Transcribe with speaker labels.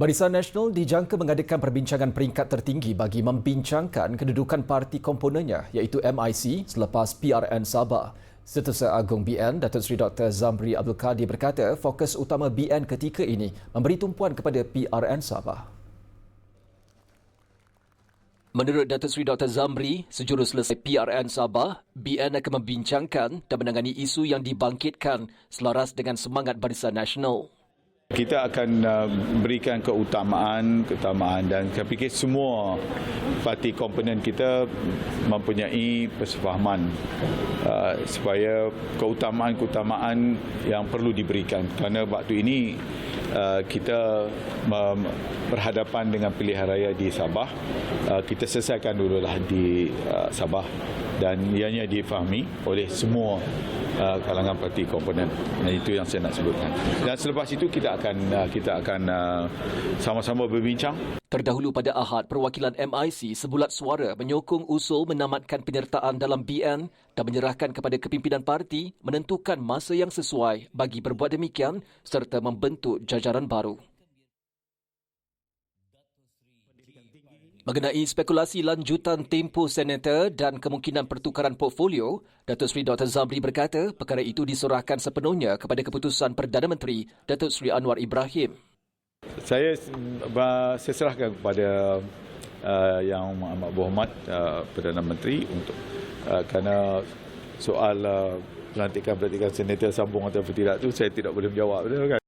Speaker 1: Barisan Nasional dijangka mengadakan perbincangan peringkat tertinggi bagi membincangkan kedudukan parti komponennya iaitu MIC selepas PRN Sabah. Setiausaha Agung BN, Datuk Seri Dr. Zamri Abdul Kadir berkata fokus utama BN ketika ini memberi tumpuan kepada PRN Sabah. Menurut Datuk Seri Dr. Zamri, sejurus selesai PRN Sabah, BN akan membincangkan dan menangani isu yang dibangkitkan selaras dengan semangat Barisan Nasional.
Speaker 2: Kita akan uh, berikan keutamaan, keutamaan dan saya fikir semua parti komponen kita mempunyai persefahaman uh, supaya keutamaan-keutamaan yang perlu diberikan. Kerana waktu ini uh, kita um, berhadapan dengan pilihan raya di Sabah. Uh, kita selesaikan dululah di uh, Sabah dan ianya difahami oleh semua kalangan parti komponen. Dan itu yang saya nak sebutkan. Dan selepas itu kita akan kita akan sama-sama berbincang.
Speaker 1: Terdahulu pada Ahad, perwakilan MIC sebulat suara menyokong usul menamatkan penyertaan dalam BN dan menyerahkan kepada kepimpinan parti menentukan masa yang sesuai bagi berbuat demikian serta membentuk jajaran baru. Mengenai spekulasi lanjutan tempoh senator dan kemungkinan pertukaran portfolio, Datuk Seri Dr. Zamri berkata perkara itu diserahkan sepenuhnya kepada keputusan Perdana Menteri Datuk Seri Anwar Ibrahim.
Speaker 2: Saya saya serahkan kepada uh, yang amat berhormat uh, Perdana Menteri untuk uh, kerana soal uh, pelantikan-pelantikan senator sambung atau tidak tu saya tidak boleh menjawab kan.